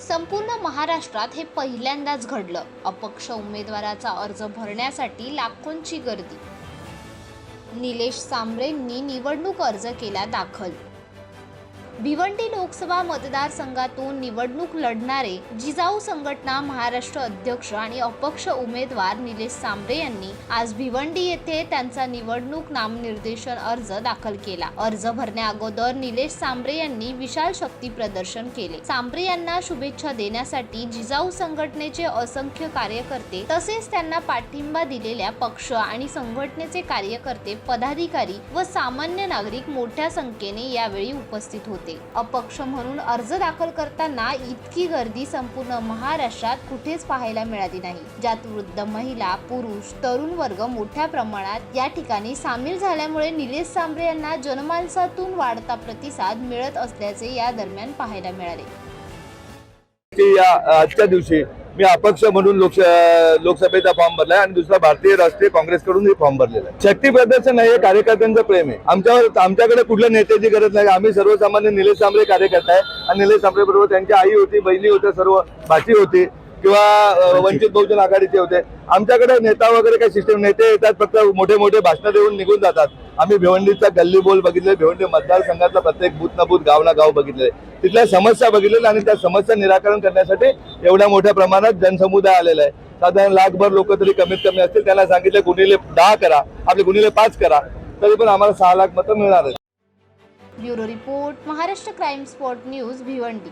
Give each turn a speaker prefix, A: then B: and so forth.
A: संपूर्ण महाराष्ट्रात हे पहिल्यांदाच घडलं. अपक्ष उमेदवाराचा अर्ज भरण्यासाठी लाखोंची गर्दी. निलेश सांबरेंनी निवडणूक अर्ज केला दाखल भिवंडी लोकसभा मतदारसंघातून निवडणूक लढणारे जिजाऊ संघटना महाराष्ट्र अध्यक्ष आणि अपक्ष उमेदवार निलेश सांबरे यांनी आज भिवंडी येथे त्यांचा निवडणूक नामनिर्देशन अर्ज दाखल केला. अर्ज भरण्या अगोदर निलेश सांबरे यांनी विशाल शक्ती प्रदर्शन केले. सांबरे यांना शुभेच्छा देण्यासाठी जिजाऊ संघटनेचे असंख्य कार्यकर्ते तसेच त्यांना पाठिंबा दिलेल्या पक्ष आणि संघटनेचे कार्यकर्ते पदाधिकारी व सामान्य नागरिक मोठ्या संख्येने यावेळी उपस्थित होते. अपक्ष म्हणून अर्ज दाखल करताना इतकी गर्दी संपूर्ण महाराष्ट्रात कुठेच पाहायला मिळाली नाही. ज्यात वृद्ध महिला पुरुष तरुण वर्ग मोठ्या प्रमाणात या ठिकाणी सामील झाल्यामुळे निलेश सांबरे यांना जनमानसातून वाढता प्रतिसाद मिळत असल्याचे या दरम्यान पाहायला मिळाले.
B: आजच्या दिवशी मी अपक्ष म्हणून लोकस लोकसभेचा फॉर्म भरलाय आणि दुसरा भारतीय राष्ट्रीय काँग्रेसकडून फॉर्म भरलेला आहे. शक्ती प्रदर्शन हे कार्यकर्त्यांचं प्रेम आहे. आमच्यावर आमच्याकडे कुठल्या नेत्याची गरज नाही. आम्ही सर्वसामान्य निलेश सांबरे कार्यकर्ता आहे. आणि निलेश सांबरे बरोबर त्यांची आई होती बहिणी होत्या सर्व भाची होती किंवा वंचित. बहुजन आघाडीचे होते. आमच्याकडे नेता वगैरे काही सिस्टम नेते येतात फक्त मोठे मोठे भाषणं देऊन निघून जातात. आम्ही भिवंडीचा गल्ली बोल बघितले भिवंडी मतदारसंघातला प्रत्येक बूथ ना बूथ गाव ना गाव बघितले. तिथल्या समस्या बघितलेल्या आणि त्या समस्या निराकरण करण्यासाठी एवढ्या मोठ्या प्रमाणात जनसमुदाय आलेला आहे. साधारण लाखभर लोक तरी कमीत कमी असतील. त्यांना सांगितले गुन्हेले दहा करा आपले गुन्हेले पाच करा. तरी पण आम्हाला सहा लाख मतं मिळणार आहेत.
A: Bureau report Maharashtra crime spot news Bhiwandi.